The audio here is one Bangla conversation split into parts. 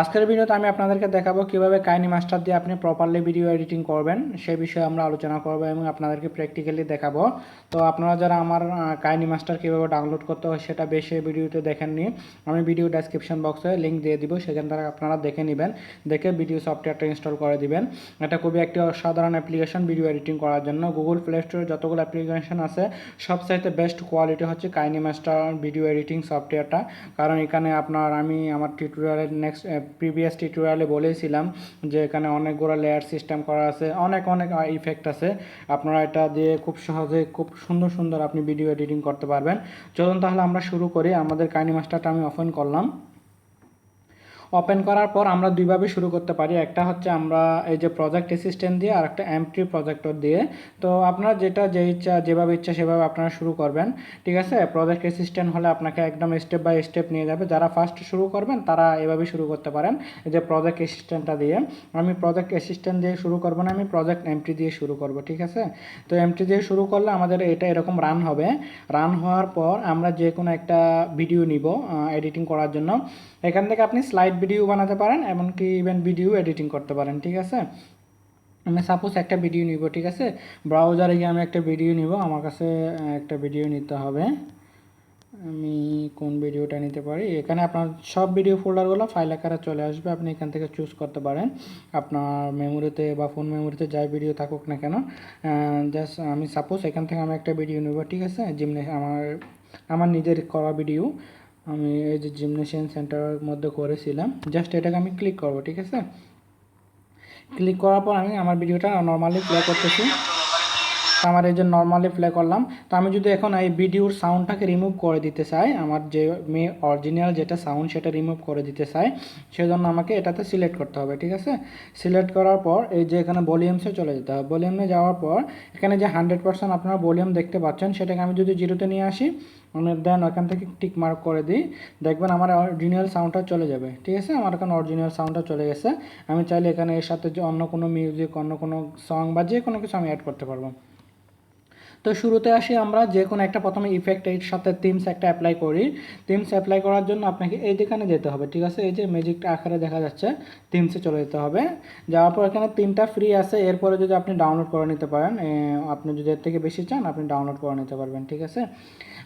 আজকের ভিডিওতে আমি আপনাদেরকে দেখাবো কীভাবে কাইনি মাস্টার দিয়ে আপনি প্রপারলি ভিডিও এডিটিং করবেন, সে বিষয়ে আমরা আলোচনা করব এবং আপনাদেরকে প্র্যাকটিক্যালি দেখাবো। তো আপনারা যারা আমার কাইনি মাস্টার কীভাবে ডাউনলোড করতে হয় সেটা বেশি ভিডিওতে দেখেননি, আমি ভিডিও ডেসক্রিপশন বক্সে লিঙ্ক দিয়ে দিব, সেখান থেকে আপনারা দেখে নেবেন, দেখে ভিডিও সফটওয়্যারটা ইনস্টল করে দিবেন। এটা খুবই একটি অসাধারণ অ্যাপ্লিকেশন ভিডিও এডিটিং করার জন্য। গুগল প্লে স্টোরে যতগুলো অ্যাপ্লিকেশন আছে, সবচাইতে বেস্ট কোয়ালিটি হচ্ছে কাইনি মাস্টার ভিডিও এডিটিং সফটওয়্যারটা কারণ এখানে আপনার, আমি আমার টিউটোরিয়ালের নেক্সট প্রিভিয়াস টিউটোরিয়ালে বলেছিলাম যে এখানে অনেকগুলো লেয়ার সিস্টেম করা আছে, অনেক অনেক ইফেক্ট আছে। আপনারা এটা দিয়ে খুব সহজে, খুব সুন্দর সুন্দর আপনি ভিডিও এডিটিং করতে পারবেন। চলুন তাহলে আমরা শুরু করি। আমাদের কাইনি মাস্টারটা আমি ওপেন করলাম। ওপেন করার পর আমরা দুইভাবে শুরু করতে পারি। একটা হচ্ছে আমরা এই যে প্রজেক্ট অ্যাসিস্ট্যান্ট দিয়ে আর একটা এমটি প্রজেক্টর দিয়ে। তো আপনারা যেটা যে ইচ্ছা, যেভাবে ইচ্ছা সেভাবে আপনারা শুরু করবেন, ঠিক আছে? প্রজেক্ট অ্যাসিস্ট্যান্ট হলে আপনাকে একদম স্টেপ বাই স্টেপ নিয়ে যাবে। যারা ফার্স্ট শুরু করবেন, তারা এভাবে শুরু করতে পারেন, এই যে প্রজেক্ট অ্যাসিস্ট্যান্টটা দিয়ে। আমি প্রজেক্ট অ্যাসিস্ট্যান্ট দিয়ে শুরু করব না, আমি প্রজেক্ট এমটি দিয়ে শুরু করব, ঠিক আছে? তো এমটি দিয়ে শুরু করলে আমাদের এটা এরকম রান হবে। রান হওয়ার পর আমরা যে কোনো একটা ভিডিও নিব এডিটিং করার জন্য। এখান থেকে আপনি স্লাইড ভিডিও বানাতে পারেন, এমনকি ইভেন ভিডিও এডিটিং করতে পারেন, ঠিক আছে? আমি সাপোজ একটা ভিডিও নিব, ঠিক আছে? ব্রাউজারে গিয়ে আমি একটা ভিডিও নিব, আমার কাছে একটা ভিডিও নিতে হবে। আমি কোন ভিডিওটা নিতে পারি? এখানে আপনার সব ভিডিও ফোল্ডারগুলো ফাইল আকারে চলে আসবে, আপনি এখান থেকে চুজ করতে পারেন। আপনার মেমোরিতে বা ফোন মেমোরিতে যাই ভিডিও থাকুক না কেন জাস্ট আমি সাপোজ এখান থেকে আমি একটা ভিডিও নেব, ঠিক আছে? জিমনে আমার আমার নিজের করা ভিডিও আমি এই যে জিমনেশিয়ান সেন্টারের মধ্যে করেছিলাম জাস্ট এটাকে আমি ক্লিক করব, ঠিক আছে? ক্লিক করার পর আমি আমার ভিডিওটা নর্মালি প্লে করতেছি। আমার এই যে নর্মালি প্লে করলাম, তো আমি যদি এখন এই ভিডিওর সাউন্ডটাকে রিমুভ করে দিতে চাই, আমার যে মে অরিজিনাল যেটা সাউন্ড সেটা রিমুভ করে দিতে চাই, সেজন্য আমাকে এটাতে সিলেক্ট করতে হবে, ঠিক আছে? সিলেক্ট করার পর এই যে এখানে ভলিউমসে চলে যেতে হবে। ভলিউমে যাওয়ার পর এখানে যে হান্ড্রেড পার্সেন্ট আপনারা ভলিউম দেখতে পাচ্ছেন, সেটাকে আমি যদি জিরোতে নিয়ে আসি আমি দেন ওখান থেকে টিক মার্ক করে দিই, দেখবেন আমার অরিজিনাল সাউন্ডটা চলে যাবে, ঠিক আছে? আমার এখানে অরিজিনাল সাউন্ডটা চলে গেছে। আমি চাইলে এখানে এর সাথে যে অন্য কোনো মিউজিক অন্য কোনো সং বা যে কোনো কিছু আমি অ্যাড করতে পারব। তো শুরুতে আসি আমরা যে কোনো একটা প্রথমে ইফেক্ট এর সাথে থিমস একটা অ্যাপ্লাই করি। থিমস অ্যাপ্লাই করার জন্য আপনাকে এই যেখানে যেতে হবে, ঠিক আছে? এই যে ম্যাজিকটা আকারে দেখা যাচ্ছে থিমসে চলে যেতে হবে। যাওয়ার পর এখানে তিনটা ফ্রি আছে, এরপরে যদি আপনি ডাউনলোড করে নিতে পারেন আপনি যদি এর থেকে বেশি চান, আপনি ডাউনলোড করে নিতে পারবেন, ঠিক আছে?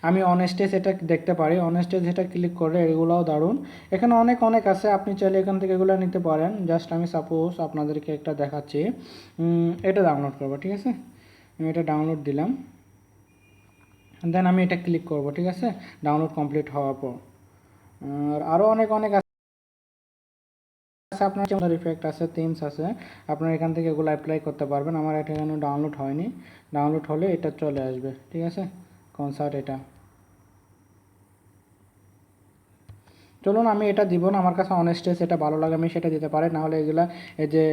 আমি অনেস্টেজ এটা দেখতে পারি। অনেস্টেজ এটা ক্লিক করে এগুলোও দারুণ। এখানে অনেক অনেক আছে, আপনি চাইলে এখান থেকে এগুলো নিতে পারেন। জাস্ট আমি সাপোজ আপনাদেরকে একটা দেখাচ্ছি। এটা ডাউনলোড করব, ঠিক আছে? আমি এটা ডাউনলোড দিলাম। দেন আমি এটা ক্লিক করব, ঠিক আছে? ডাউনলোড কমপ্লিট হওয়ার পর। আর আরও অনেক অনেক আছে। আপনার যেমন ইফেক্ট আছে থিমস আছে, আপনার এখান থেকে এগুলো অ্যাপ্লাই করতে পারবেন। আমার এটা এখানে ডাউনলোড হয়নি। ডাউনলোড হলে এটা চলে আসবে, ঠিক আছে? কনসার্ট এটা। চলুন, আমি এটা দিব না, আমার কাছে অনেস্টেস এটা ভালো লাগে, আমি সেটা দিতে পারি। নাহলে এগুলা এই যে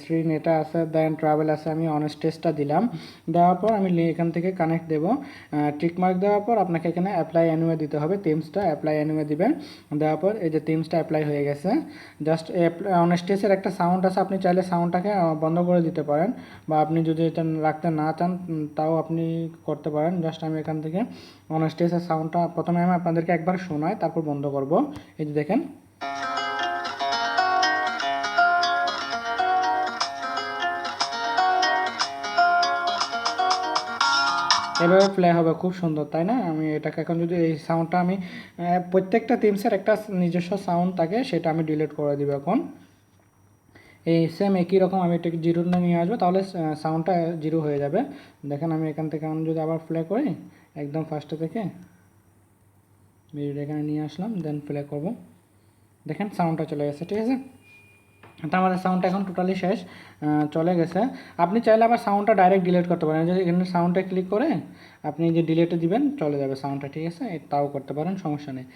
শ্রী এটা আছে দেন ট্রাভেল আছে, আমি অনেস্টেসটা দিলাম। দেওয়ার পর আমি এখান থেকে কানেক্ট দেবো। টিকমার্ক দেওয়ার পর আপনাকে এখানে অ্যাপ্লাই অ্যানুয়ে দিতে হবে টিমসটা অ্যাপ্লাই অ্যানুয়ে দিবেন। দেওয়ার পর এই যে টিমসটা অ্যাপ্লাই হয়ে গেছে। জাস্ট অনেস্টেসের একটা সাউন্ড আছে, আপনি চাইলে সাউন্ডটাকে বন্ধ করে দিতে পারেন। বা আপনি যদি এটা রাখতে না চান তাও আপনি করতে পারেন। জাস্ট আমি এখান থেকে অনেস্টেসের সাউন্ডটা প্রথমে আমি আপনাদেরকে একবার শোনাই, তারপর বন্ধ করব। এই যে দেখেন। এভাবে প্লে হবে, খুব সুন্দর, তাই না? আমি এটাকে এখন যদি এই সাউন্ডটা আমি প্রত্যেকটা থিমসের একটা নিজস্ব সাউন্ড থাকে, সেটা আমি ডিলিট করে দিব এখন। এই সেম একই রকম আমি এটাকে জিরো নিয়ে আসব, তাহলে সাউন্ডটা জিরো হয়ে যাবে। দেখেন আমি এখান থেকে আমি যদি আবার প্লে করি একদম ফার্স্টে থেকে। ভিডিওটা এখানে নিয়ে আসলাম দেন প্লে করব। দেখেন সাউন্ডটা চলে গেছে, ঠিক আছে? তো আমাদের সাউন্ডটা এখন টোটালি শেষ চলে গেছে। আপনি চাইলে আবার সাউন্ডটা ডাইরেক্ট ডিলিট করতে পারেন। যদি এখানে সাউন্ডটা ক্লিক করে আপনি যে ডিলেটে দিবেন, চলে যাবে সাউন্ডটা ঠিক আছে? তাও করতে পারেন, সমস্যা নেই।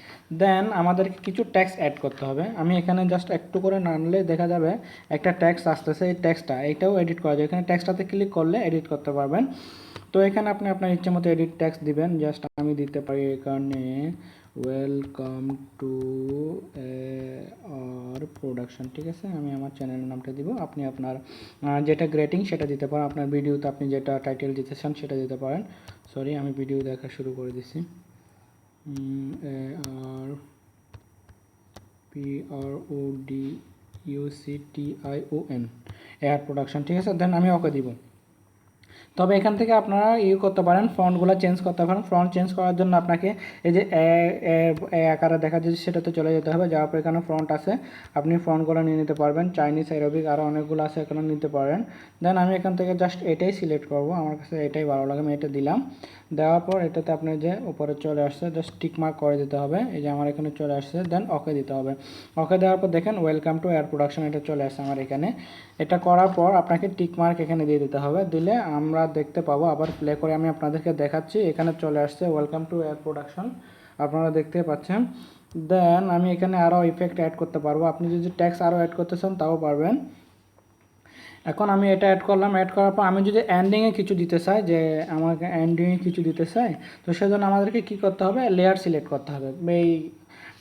দেন আমাদেরকে কিছু ট্যাক্স অ্যাড করতে হবে। আমি এখানে জাস্ট একটু করে নানলে দেখা যাবে একটা ট্যাক্স আসতেছে, এই ট্যাক্সটা এইটাও এডিট করা যায়। এখানে ট্যাক্সটাতে ক্লিক করলে এডিট করতে পারবেন। তো এখানে আপনি আপনার ইচ্ছে মতো এডিট ট্যাক্স দিবেন। জাস্ট আমি দিতে পারি এখানে ওয়েলকাম টু আর প্রোডাকশন ঠিক আছে? আমি আমার চ্যানেলের নামটা দিব। আপনি আপনার যেটা গ্রেটিং সেটা দিতে পারেন। আপনার ভিডিওতে আপনি যেটা টাইটেল দিতে চান সেটা দিতে পারেন। সরি আমি ভিডিও দেখা শুরু করে দিচ্ছি এ, আর P R O D U C T I O N air production ঠিক আছে? দেন আমি ওকে দিব। তবে এখান থেকে আপনারা ইউ করতে পারেন ফ্রন্টগুলো চেঞ্জ করতে পারেন। ফ্রন্ট চেঞ্জ করার জন্য আপনাকে এই যে আকারে দেখা যাচ্ছে সেটাতে চলে যেতে হবে যাওয়ার পর এখানে ফ্রন্ট আছে। আপনি ফ্রন্টগুলো নিয়ে নিতে পারবেন চাইনিজ অ্যারোবিক আরও অনেকগুলো আছে এখানে নিতে পারেন। দেন আমি এখান থেকে জাস্ট এটাই সিলেক্ট করব, আমার কাছে এটাই ভালো লাগে, আমি এটা দিলাম। দেওয়ার পর এটাতে আপনি যে উপরে চলে আসছে জাস্ট টিক মার্ক করে দিতে হবে, এই যে আমার এখানে চলে আসছে দেন ওকে দিতে হবে। ওকে দেওয়ার পর দেখেন ওয়েলকাম টু এয়ার প্রোডাকশন এটা চলে আসছে আমার এখানে। এটা করার পর আপনাকে টিক মার্ক এখানে দিয়ে দিতে হবে, দিলে আমরা দেখতে পাবো। আবার প্লে করে আমি আপনাদেরকে দেখাচ্ছি। এখানে চলে আসছে ওয়েলকাম টু এয়ার প্রোডাকশন আপনারা দেখতে পাচ্ছেন। দেন আমি এখানে আরও ইফেক্ট অ্যাড করতে পারব। আপনি যদি ট্যাক্স আরও অ্যাড করতে চান, তাও পারবেন। এখন আমি এটা অ্যাড করলাম। অ্যাড করার পর আমি যদি এন্ডিংয়ে কিছু দিতে চাই, যে আমাকে এন্ডিংয়ে কিছু দিতে চাই, তো সেজন্য আমাদেরকে কি করতে হবে? লেয়ার সিলেক্ট করতে হবে। এই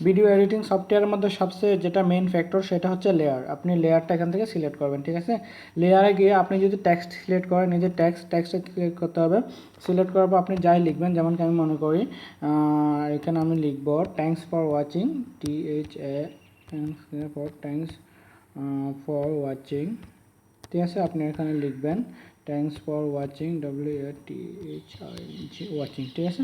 ভিডিও এডিটিং সফটওয়্যারের মধ্যে সবচেয়ে যেটা মেইন ফ্যাক্টর সেটা হচ্ছে লেয়ার আপনি লেয়ারটা এখান থেকে সিলেক্ট করবেন, ঠিক আছে? লেয়ারে গিয়ে আপনি যদি টেক্সট সিলেক্ট করেন নিজের টেক্সট টেক্সটে সিলেক্ট করতে হবে। সিলেক্ট করার পর আপনি যাই লিখবেন, যেমন কি আমি মনে করি এখানে আমি লিখব thanks for watching T H A thanks for thanks for watching ঠিক আছে? আপনি এখানে লিখবেন thanks for watching W A T H G watching ঠিক আছে?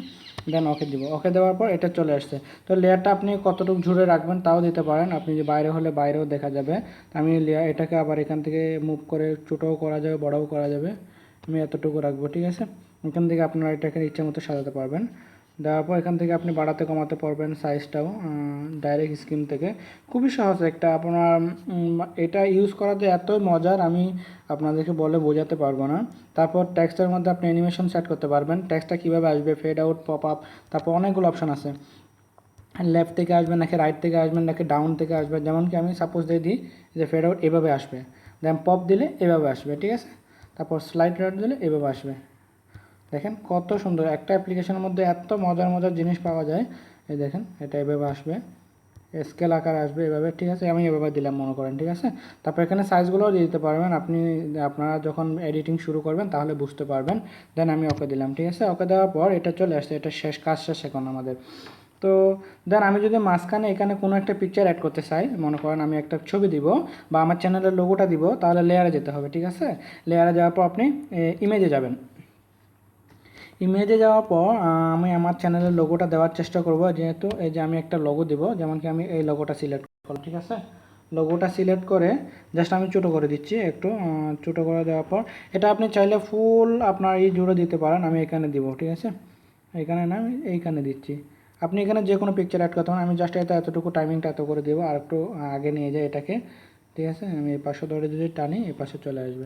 দেন ওকে দিব। ওকে দেওয়ার পর এটা চলে আসছে। তো লেয়ারটা আপনি কতটুকু ঝুড়ে রাখবেন তাও দিতে পারেন। আপনি যে বাইরে হলে বাইরেও দেখা যাবে। আমি লেয়ার, এটাকে আবার এখান থেকে মুভ করে ছোটোও করা যাবে, বড়ও করা যাবে। আমি এতটুকু রাখব, ঠিক আছে? এখান থেকে আপনারা এটাকে ইচ্ছা মতো সাজাতে পারবেন। দেওয়ার পর এখান থেকে আপনি বাড়াতে কমাতে পারবেন সাইজটাও ডাইরেক্ট স্ক্রিন থেকে। খুবই সহজ একটা, আপনার এটা ইউজ করাতে এতই মজার আমি আপনাদেরকে বলে বোঝাতে পারব না। তারপর ট্যাক্সটার মধ্যে আপনি অ্যানিমেশন সেট করতে পারবেন। ট্যাক্সটা কীভাবে আসবে? ফেড আউট পপ আপ তারপর অনেকগুলো অপশন আছে। লেফট থেকে আসবে, নাকি রাইট থেকে আসবে, নাকি ডাউন থেকে আসবে? যেমন কি আমি সাপোজ দিয়ে দিই যে ফেড আউট এভাবে আসবে। দেন পপ দিলে এভাবে আসবে, ঠিক আছে? তারপর স্লাইড রাইট দিলে এভাবে আসবে। দেখেন কত সুন্দর, একটা অ্যাপ্লিকেশনের মধ্যে এত মজার মজার জিনিস পাওয়া যায়। এই দেখেন, এটা এভাবে আসবে। স্কেল আকার আসবে এভাবে, ঠিক আছে? আমি এভাবে দিলাম, মনে করেন, ঠিক আছে? তারপর এখানে সাইজগুলোও দিয়ে দিতে পারবেন। আপনি, আপনারা যখন এডিটিং শুরু করবেন, তাহলে বুঝতে পারবেন। দেন আমি ওকে দিলাম, ঠিক আছে? ওকে দেওয়ার পর এটা চলে আসছে, এটা শেষ, কাজ শেষ এখন আমাদের। তো দেন আমি যদি মাঝখানে এখানে কোনো একটা পিকচার অ্যাড করতে চাই, মনে করেন আমি একটা ছবি দিব বা আমার চ্যানেলের লোগোটা দিব, তাহলে লেয়ারে যেতে হবে, ঠিক আছে? লেয়ারে যাওয়ার পর আপনি ইমেজে যাবেন। ইমেজে যাওয়ার পর আমি আমার চ্যানেলের লোগোটা দেওয়ার চেষ্টা করব। যেহেতু এই যে আমি একটা লোগো দিব, যেমন কি আমি এই লোগোটা সিলেক্ট করব ঠিক আছে? লোগোটা সিলেক্ট করে জাস্ট আমি ছোটো করে দিচ্ছি একটু ছোটো করে দেওয়ার পর, এটা আপনি চাইলে ফুল আপনার এই জুড়ে দিতে পারেন, আমি এখানে দিব, ঠিক আছে? এখানে না, আমি এইখানে দিচ্ছি। আপনি এখানে যে কোনো পিকচার অ্যাড করতে পারেন, আমি জাস্ট এটা এতটুকু টাইমিংটা এত করে দেবো, আর একটু আগে নিয়ে যাই এটাকে, ঠিক আছে? আমি এই পাশে ধরে যদি টানি, এই পাশে চলে আসবে।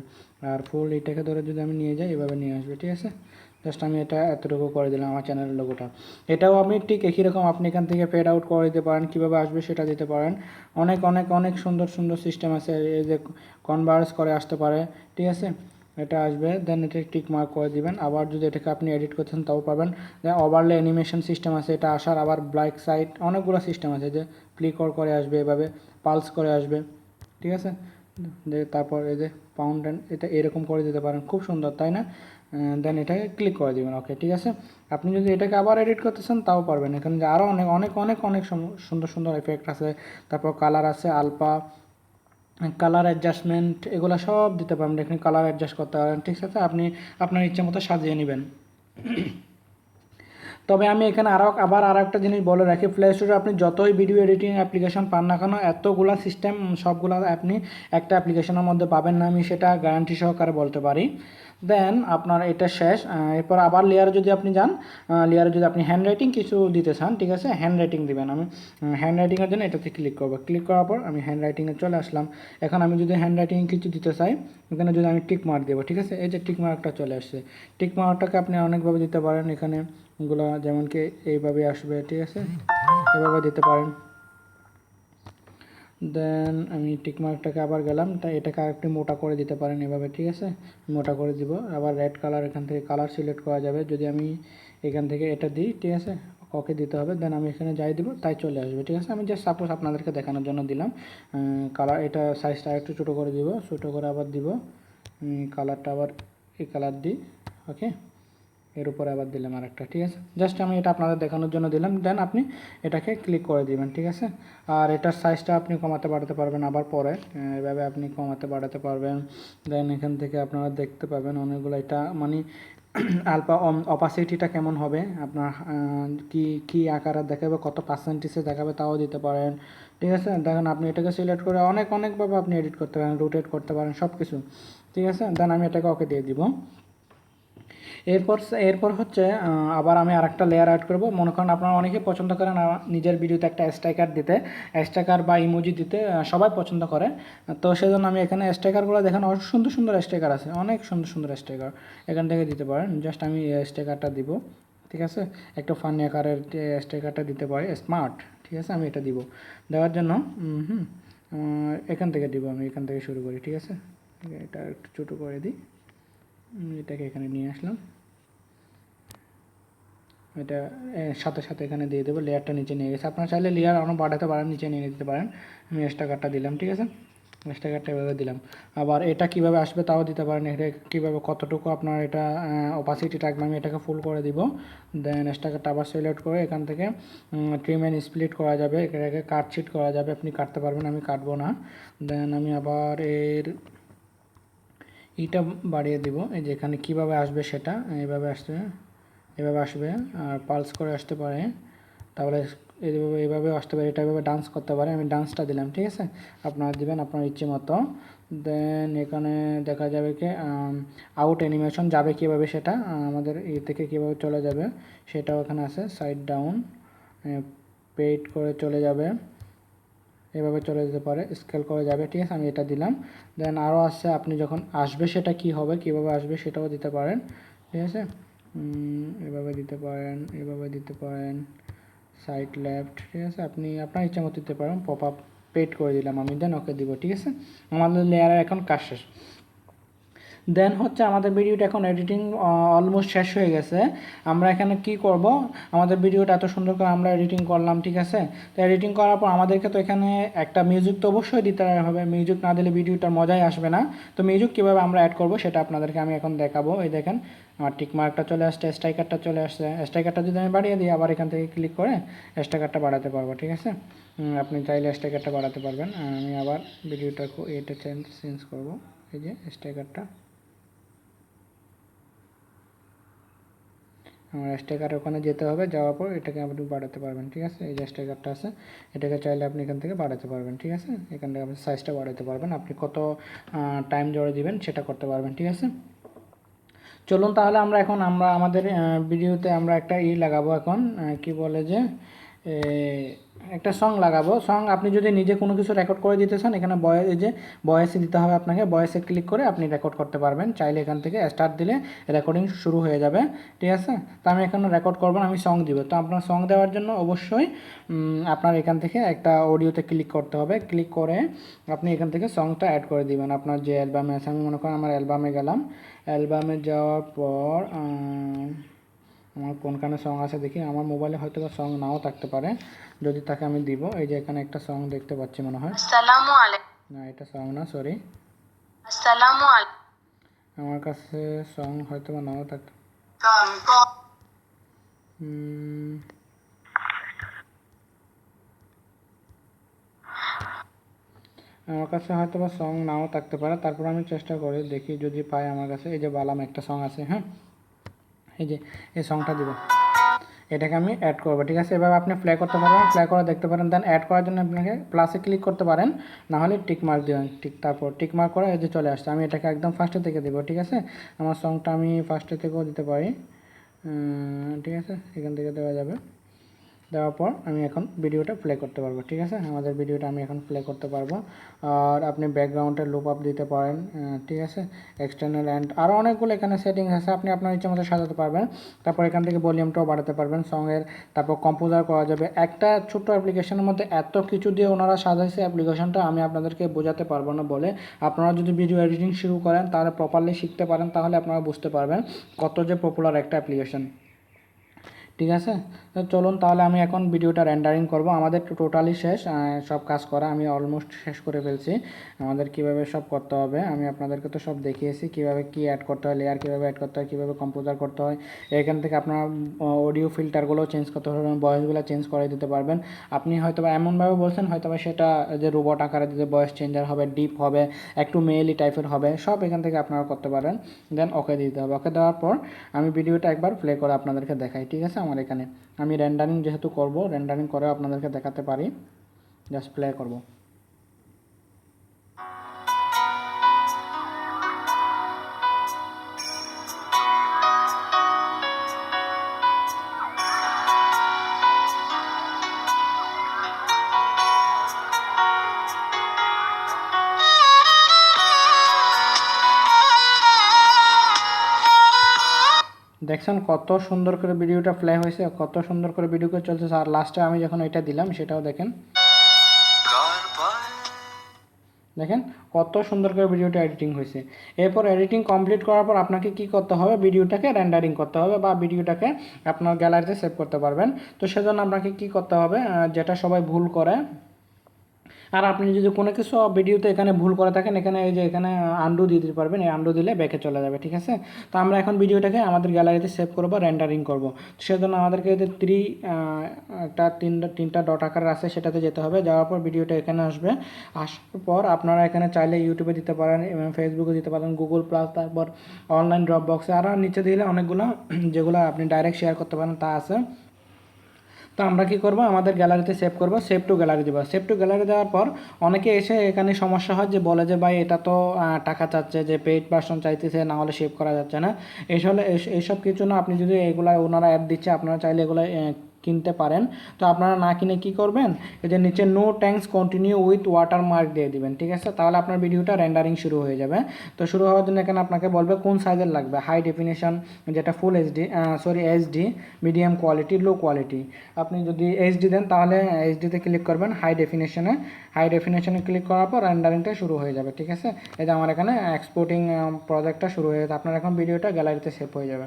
আর ফুল এটাকে ধরে যদি আমি নিয়ে যাই, এভাবে নিয়ে আসবে, ঠিক আছে? জাস্ট আমি এটা এতটুকু করে দিলাম আমার চ্যানেলের লোগোটা এটাও আপনি ঠিক একই রকম আপনি এখান থেকে ফেড আউট করে দিতে পারেন, কীভাবে আসবে সেটা দিতে পারেন। অনেক অনেক অনেক সুন্দর সুন্দর সিস্টেম আছে, এই যে কনভার্স করে আসতে পারে, ঠিক আছে? এটা আসবে দেন এটা টিক মার্ক করে দিবেন। আবার যদি এটাকে আপনি এডিট করতেন তাও পাবেন। ওভারলে অ্যানিমেশন সিস্টেম আছে, এটা আসার আবার ব্ল্যাক সাইড অনেকগুলো সিস্টেম আছে, যে ফ্লিকর করে আসবে, এভাবে পালস করে আসবে, ঠিক আছে? তারপর এই যে ফাউন্টেন এটা এরকম করে দিতে পারেন। খুব সুন্দর, তাই না? দেন এটাকে ক্লিক করে দিবেন। ওকে ঠিক আছে? আপনি যদি এটাকে আবার এডিট করতে চান, তাও পারবেন। এখানে যে আরও অনেক অনেক অনেক অনেক সুন্দর সুন্দর এফেক্ট আছে। তারপর কালার আছে আলপা কালার অ্যাডজাস্টমেন্ট এগুলো সব দিতে পারবেন। এখানে কালার অ্যাডজাস্ট করতে পারেন ঠিক আছে? আপনি আপনার ইচ্ছে মতো সাজিয়ে নেবেন। তবে আমি এখানে আরও আবার আর একটা জিনিস বলে রাখি। প্লে স্টোরে আপনি যতই ভিডিও এডিটিং অ্যাপ্লিকেশন পান না কেন, এতগুলা সিস্টেম সবগুলা আপনি একটা অ্যাপ্লিকেশনের মধ্যে পাবেন না। আমি সেটা গ্যারান্টি সহকারে বলতে পারি। দেন আপনার এটা শেষ। এরপর আবার লেয়ারে যদি আপনি যান লেয়ারে যদি আপনি হ্যান্ড রাইটিং কিছু দিতে চান, ঠিক আছে? হ্যান্ড রাইটিং দিবেন। আমি হ্যান্ড রাইটিংয়ের জন্য এটাতে ক্লিক করব। ক্লিক করার পর আমি হ্যান্ড রাইটিংয়ে চলে আসলাম। এখন আমি যদি হ্যান্ড রাইটিং কিছু দিতে চাই, এখানে যদি আমি টিক মার্ক দেবো, ঠিক আছে? এই যে টিক মার্কটা চলে আসছে। টিক মার্কটাকে আপনি অনেকভাবে দিতে পারেন। এখানে গুলো যেমন কি এইভাবে আসবে, ঠিক আছে? এভাবে দিতে পারেন। দেন আমি টিকমার্কটাকে আবার গেলাম। তাই এটাকে আরেকটু মোটা করে দিতে পারেন এভাবে, ঠিক আছে? মোটা করে দিব। আবার রেড কালার এখান থেকে কালার সিলেক্ট করা যাবে। যদি আমি এখান থেকে এটা দিই, ঠিক আছে? ওকে দিতে হবে। দেন আমি এখানে যাই দিব, তাই চলে আসবে, ঠিক আছে? আমি জাস্ট সাপোজ আপনাদেরকে দেখানোর জন্য দিলাম। কালার এটা সাইজটা একটু ছোটো করে দিব। ছোটো করে আবার দিব। কালারটা আবার এই কালার দিই ওকে এর উপরে আবার দিলাম আর একটা ঠিক আছে? জাস্ট আমি এটা আপনাদের দেখানোর জন্য দিলাম। দেন আপনি এটাকে ক্লিক করে দিবেন, ঠিক আছে? আর এটার সাইজটা আপনি কমাতে বাড়াতে পারবেন আবার পরে। এভাবে আপনি কমাতে বাড়াতে পারবেন। দেন এখান থেকে আপনারা দেখতে পাবেন অনেকগুলো এটা মানে আলপা অপাসিটিটা কেমন হবে, আপনার কি কি আকারে দেখাবে, কত পার্সেন্টেজে দেখাবে তাও দিতে পারেন, ঠিক আছে? দেখেন আপনি এটাকে সিলেক্ট করে অনেক, অনেকভাবে আপনি এডিট করতে পারেন রোটেট করতে পারেন সব কিছু ঠিক আছে? দেন আমি এটাকে ওকে দিয়ে দিব। এরপর এরপর হচ্ছে আবার আমি আরেকটা লেয়ার অ্যাড করব। মনে করেন আপনারা অনেকেই পছন্দ করেন নিজের ভিডিওতে একটা স্ট্রাইকার দিতে। স্ট্রাইকার বা ইমোজি দিতে সবাই পছন্দ করে। তো সেজন্য আমি এখানে স্ট্রাইকারগুলো দেখেন, অনেক সুন্দর সুন্দর স্ট্রাইকার আছে, অনেক সুন্দর সুন্দর স্ট্রাইকার এখান থেকে দিতে পারেন জাস্ট আমি স্ট্রাইকারটা দিব, ঠিক আছে? একটা ফানি আকারের স্ট্রাইকারটা দিতে পারি স্মার্ট ঠিক আছে? আমি এটা দিব। দেওয়ার জন্য হুম এখান থেকে দিব আমি, এখান থেকে শুরু করি, ঠিক আছে? এটা একটু ছোটো করে দিই। এটাকে এখানে নিয়ে আসলাম। এটা সাথে সাথে এখানে দিয়ে দেবো, লেয়ারটা নিচে নিয়ে গেছে। আপনারা চাইলে লেয়ার আরও বাড়াতে পারেন, নিচে নিয়ে দিতে পারেন। আমি এক্সট্রা কার্ডটা দিলাম, ঠিক আছে? এক্সট্রা কার্ডটা এভাবে দিলাম। আবার এটা কীভাবে আসবে তাও দিতে পারেন, এটা কীভাবে, কতটুকু আপনার এটা অপাসিটি রাখবে আমি এটাকে ফুল করে দিব। দেন এক্সট্রা কার্ডটা আবার সিলেক্ট করে এখান থেকে ট্রিম অ্যান্ড স্প্লিট করা যাবে। এটাকে কাটশিট করা যাবে, আপনি কাটতে পারবেন, আমি কাটবো না। দেন আমি আবার এর ইটা বাড়িয়ে দিব। এই যে এখানে কীভাবে আসবে সেটা এইভাবে আসবে এভাবে আসবে, আর পালস করে আসতে পারে। তাহলে এইভাবে এইভাবে আসতে পারে, এটা এভাবে ডান্স করতে পারে। আমি ডান্সটা দিলাম, ঠিক আছে? আপনারা দেবেন আপনার ইচ্ছে মতো। দেন এখানে দেখা যাবে কি আউট অ্যানিমেশন যাবে কীভাবে সেটা, আমাদের এ থেকে কীভাবে চলে যাবে সেটাও এখানে আছে সাইড ডাউন পেইড করে চলে যাবে। এভাবে চলে যেতে পারে স্কেল করে যাবে, ঠিক আছে? আমি এটা দিলাম। দেন আরও আছে, আপনি যখন আসবে সেটা কি হবে, কীভাবে আসবে সেটাও দিতে পারেন, ঠিক আছে? এভাবে দিতে পারেন, এভাবে দিতে পারেন সাইড লেফট ঠিক আছে? আপনি আপনার ইচ্ছা মতো দিতে পারেন পপ আপ পেড করে দিলাম আমি দেন ওকে দিব, ঠিক আছে? আমাদের লেয়ারের এখন কাজ শেষ। দেন হচ্ছে আমাদের ভিডিওটা এখন এডিটিং অলমোস্ট শেষ হয়ে গেছে। আমরা এখানে কি করব? আমাদের ভিডিওটা এত সুন্দর করে আমরা এডিটিং করলাম, ঠিক আছে? তো এডিটিং করার পর আমাদেরকে তো এখানে একটা মিউজিক তো অবশ্যই দিতে হবে। মিউজিক না দিলে ভিডিওটার মজাই আসবে না। তো মিউজিক কীভাবে আমরা অ্যাড করব সেটা আপনাদেরকে আমি এখন দেখাবো। এই দেখেন, আমার টিক মার্কটা চলে আসছে স্ট্রাইকারটা চলে আসছে। স্ট্রাইকারটা যদি আমি বাড়িয়ে দিই, আবার এখান থেকে ক্লিক করে স্ট্রাইকারটা বাড়াতে পারব, ঠিক আছে? আপনি চাইলে স্ট্রাইকারটা বাড়াতে পারবেন। আমি আবার ভিডিওটা এটা চেঞ্জ চেঞ্জ করব। এই যে স্ট্রাইকারটা আমার স্টেকার ওখানে যেতে হবে, যাওয়ার পর এটাকে আপনি বাড়াতে পারবেন, ঠিক আছে? এই যে স্টেকারটা আছে, এটাকে চাইলে আপনি এখান থেকে বাড়াতে পারবেন, ঠিক আছে? এখান থেকে আপনি সাইজটা বাড়াতে পারবেন, আপনি কত টাইম জোরে দিবেন সেটা করতে পারবেন, ঠিক আছে? চলুন তাহলে আমরা এখন, আমরা আমাদের ভিডিওতে আমরা একটা ই লাগাবো এখন কি বলে যে একটা সং লাগাবো। সং আপনি যদি নিজে কোনো কিছু রেকর্ড করে দিতে চান, এখানে বয়েস যে বয়েসে দিতে হবে আপনাকে, বয়েসে ক্লিক করে আপনি রেকর্ড করতে পারবেন। চাইলে এখান থেকে স্টার্ট দিলে রেকর্ডিং শুরু হয়ে যাবে। ঠিক আছে? তো আমি এখানে রেকর্ড করব আমি সং দিব। তো আপনার সং দেওয়ার জন্য অবশ্যই আপনার এখান থেকে একটা অডিওতে ক্লিক করতে হবে। ক্লিক করে আপনি এখান থেকে সংটা অ্যাড করে দিবেন। আপনার যে অ্যালবামে আছে, আমি মনে করেন আমার অ্যালবামে গেলাম। অ্যালবামে যাওয়ার পর আমার কোনখানে সং আছে দেখি আমার মোবাইলে হয়তো বা সং নাও থাকতে পারে যদি তাকে আমি দিব। এই যে এখানে একটা সং দেখতে পাচ্ছি মনে হয়। আসসালামু আলাইকুম না এটা সং না সরি আসসালামু আলাইকুম আমার কাছে সং হয়তো বা নাও থাকতে আমার কাছে হয়তো বা সং নাও থাকতে পারে তারপর আমি চেষ্টা করি দেখি যদি পাই আমার কাছে। এই যে বালাম একটা সং আছে হ্যাঁ? এই যে, এই সংটা দিব। এটাকে আমি অ্যাড করব, ঠিক আছে? এভাবে আপনি প্লে করতে পারবেন প্লে করে দেখতে পারেন। দেন অ্যাড করার জন্য আপনাকে প্লাসে ক্লিক করতে পারেন না হলে টিক মার্ক দেবেন ঠিক তারপর টিক মার্ক করে এই যে চলে আসছে। আমি এটাকে একদম ফার্স্টে থেকে দেবো, ঠিক আছে? আমার সংটা আমি ফার্স্টে থেকেও দিতে পারি। ঠিক আছে? এখান থেকে দেওয়া যাবে। দেওয়ার পর আমি এখন ভিডিওটা প্লে করতে পারব, ঠিক আছে? আমাদের ভিডিওটা আমি এখন প্লে করতে পারব। আর আপনি ব্যাকগ্রাউন্ডে লুপ আপ দিতে পারেন ঠিক আছে? এক্সটার্নাল অ্যান্ড আরও অনেকগুলো এখানে সেটিংস আছে, আপনি আপনার ইচ্ছে মতো সাজাতে পারবেন। তারপর এখান থেকে ভলিউমটাও বাড়াতে পারবেন সঙ্গের তারপর কম্পোজার করা যাবে। একটা ছোট্ট অ্যাপ্লিকেশনের মধ্যে এত কিছু দিয়ে ওনারা সাজাইছে অ্যাপ্লিকেশনটা আমি আপনাদেরকে বোঝাতে পারব না বলে। আপনারা যদি ভিডিও এডিটিং শুরু করেন, তাহলে প্রপারলি শিখতে পারেন, তাহলে আপনারা বুঝতে পারবেন কত যে পপুলার একটা অ্যাপ্লিকেশন ঠিক আছে? তো চলুন তাহলে আমি এখন ভিডিওটা রেন্ডারিং করব। আমাদের টোটালি শেষ সব কাজ করা আমি অলমোস্ট শেষ করে ফেলছি। আমাদের কীভাবে সব করতে হবে, আমি আপনাদেরকে তো সব দেখিয়েছি। কীভাবে কি অ্যাড করতে হয় লেয়ার কীভাবে অ্যাড করতে হয়, কীভাবে কম্পোজার করতে হয়, এখান থেকে আপনার অডিও ফিল্টারগুলো চেঞ্জ করতে পারবেন ভয়েসগুলো চেঞ্জ করে দিতে পারবেন। আপনি হয়তো বা এমনভাবে বলছেন হয়তো বা সেটা যে রোবট আকারে দিতে ভয়েস চেঞ্জার হবে ডিপ হবে, একটু মেইলি টাইপের হবে, সব এখান থেকে আপনারা করতে পারেন। দেন ওকে দিতে হবে। ওকে দেওয়ার পর আমি ভিডিওটা একবার প্লে করে আপনাদেরকে দেখাই, ঠিক আছে? আমার এখানে। আমি রেন্ডারিং যেহেতু করব রেন্ডারিং করে আপনাদেরকে দেখাতে পারি। জাস্ট প্লে করব। দেখছেন কত সুন্দর করে ভিডিওটা প্লে হয়েছে, কত সুন্দর করে ভিডিও করে চলছে আর লাস্টে আমি যখন এটা দিলাম, সেটাও দেখেন। দেখেন কত সুন্দর করে ভিডিওটা এডিটিং হয়েছে। এরপর এডিটিং কমপ্লিট করার পর আপনাকে কি করতে হবে? ভিডিওটাকে রেন্ডারিং করতে হবে বা ভিডিওটাকে আপনার গ্যালারিতে সেভ করতে পারবেন। তো সেজন্য আপনাকে কি করতে হবে? যেটা সবাই ভুল করে আর আপনি যদি কোনো কিছু ভিডিওতে এখানে ভুল করে থাকেন, এখানে এই যে এখানে আন্ডু দিয়ে দিতে পারবেন, এই আন্ডু দিলে ব্যাকে চলে যাবে, ঠিক আছে? তো আমরা এখন ভিডিওটাকে আমাদের গ্যালারিতে সেভ করব রেন্ডারিং করব। সেজন্য আমাদেরকে যে থ্রি একটা তিনটা তিনটা ডট আকার আছে, সেটাতে যেতে হবে। যাওয়ার পর ভিডিওটা এখানে আসবে। আসার পর আপনারা এখানে চাইলে ইউটিউবে দিতে পারেন, এবং ফেসবুকে দিতে পারেন গুগল প্লাস তারপর অনলাইন ড্রপ বক্সে আরও নিচে দিলে অনেকগুলো, যেগুলো আপনি ডাইরেক্ট শেয়ার করতে পারেন, তা আছে। তো আমরা কি করব? আমাদের গ্যালারিতে সেভ করব। সেভ টু গ্যালারি দেবো। সেভ টু গ্যালারি দেওয়ার পর অনেকে এসে এখানে সমস্যা হয় যে বলে যে, ভাই, এটা তো টাকা চাচ্ছে যে পেইড পার্সন চাইতেছে, না হলে সেভ করা যাচ্ছে না। এসব এইসব কিছু না, আপনি যদি এগুলা ওনারা অ্যাড দিচ্ছে, আপনারা চাইলে এগুলো কিনতে পারেন। তো আপনারা না কিনে কি করবেন? এই যে নিচে no thanks continue with water mark দিয়ে দিবেন, ঠিক আছে? তাহলে আপনার ভিডিওটা রেন্ডারিং শুরু হয়ে যাবে। তো শুরু হওয়ার জন্য এখানে আপনাকে বলবে কোন সাইজের লাগবে? হাই ডেফিনেশন যেটা full HD sorry HD medium quality low quality আপনি যদি এইচডি দেন, তাহলে এইচডিতে ক্লিক করবেন হাই ডেফিনেশনে হাই ডেফিনেশনে ক্লিক করার পর রেন্ডারিংটা শুরু হয়ে যাবে, ঠিক আছে? এই যে আমার এখানে এক্সপোর্টিং প্রজেক্টটা শুরু হয়ে যাবে। আপনার এখন ভিডিওটা গ্যালারিতে সেভ হয়ে যাবে।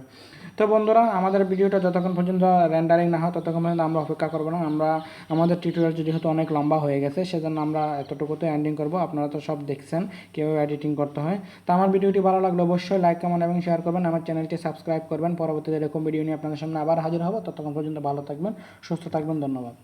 তো বন্ধুরা, আমাদের ভিডিওটা যতক্ষণ পর্যন্ত রেন্ডারিং না হয় ততক্ষণ আমরা অপেক্ষা করব না। আমরা, আমাদের টিউটোরিয়াল যেহেতু অনেক লম্বা হয়ে গেছে, সেজন্য আমরা এতটুকুতে এন্ডিং করব। আপনারা তো সব দেখছেন কীভাবে এডিটিং করতে হয়। তা আমার ভিডিওটি ভালো লাগল অবশ্যই লাইক কমেন্ট এবং শেয়ার করবেন। আমার চ্যানেলটি সাবস্ক্রাইব করবেন। পরবর্তীতে এরকম ভিডিও নিয়ে আপনাদের সামনে আবার হাজির হব। ততক্ষণ পর্যন্ত ভালো থাকবেন, সুস্থ থাকবেন, ধন্যবাদ।